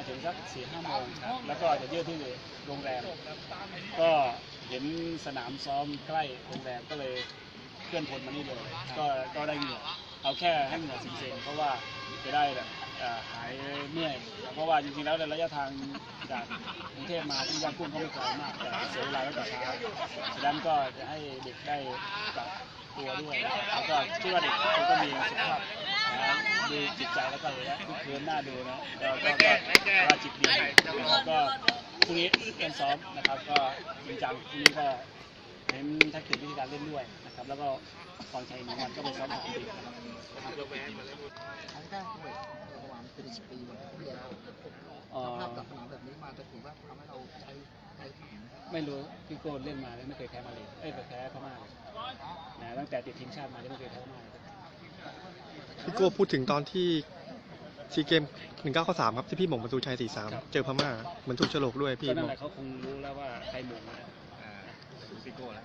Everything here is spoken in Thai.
มาถึงสักสี่ห้าโมงแล้วก็จะเยืดที่โรงแรม ก็เห็นสนามซ้อมใกล้โรงแรมก็เลยเคลื่อนพลมานี่เลย ก็ก็ได้เหงื่อเอาแค่ให้เหงื่อสิงเซงเพราะว่าจะได้แบบหายเมื่อยเพราะว่าจริงๆแล้วในระยะทางจากกรุงเทพมาที่ย่างกุ้งก็ไม่ไกลมากแต่เสียเวลาตั้งแต่เช้าฉะนั้นก็จะให้เด็กได้ปรับตัวด้วยแล้วก็คิดว่าเด็กก็มีสุขภาพ จิตใจแล้วก็เลยนะทุกคืนน่าดูนะก็ก็ก็ว่าจิตดีนะครับก็พรุ่งนี้เป็นซ้อมนะครับ ก็จริงจังพรุ่งนี้ก็เน้นแท็กติกวิธีการเล่นด้วยนะครับ แล้วก็ตอนแข่งหนึ่งวันก็ไปซ้อมกับทีมนะครับ ครั้งแรกด้วยประมาณเป็นสิบปีแบบที่แล้วเอ่อภาพกับสนามแบบนี้มาจะถือว่าทำให้เราใช้ใช้ถึงไม่รู้พี่โก้เล่นมาแล้วไม่เคยแพ้มาเลยเอ้ยแพ้พม่าเลยนะตั้งแต่ติดทีมชาติมายังไม่เคยแพ้พม่าเลย พี่โก้พูดถึงตอนที่ซีเกมหนึ่งเก้าข้อสามครับที่พี่หม่งประตูชัยสี่สามเจอพม่าเหมือนถูกโฉลกด้วยพี่ก็นั่หนม่ง แหละเขาคงรู้แล้วว่าใครหมุนนะพี่โก้แล้ว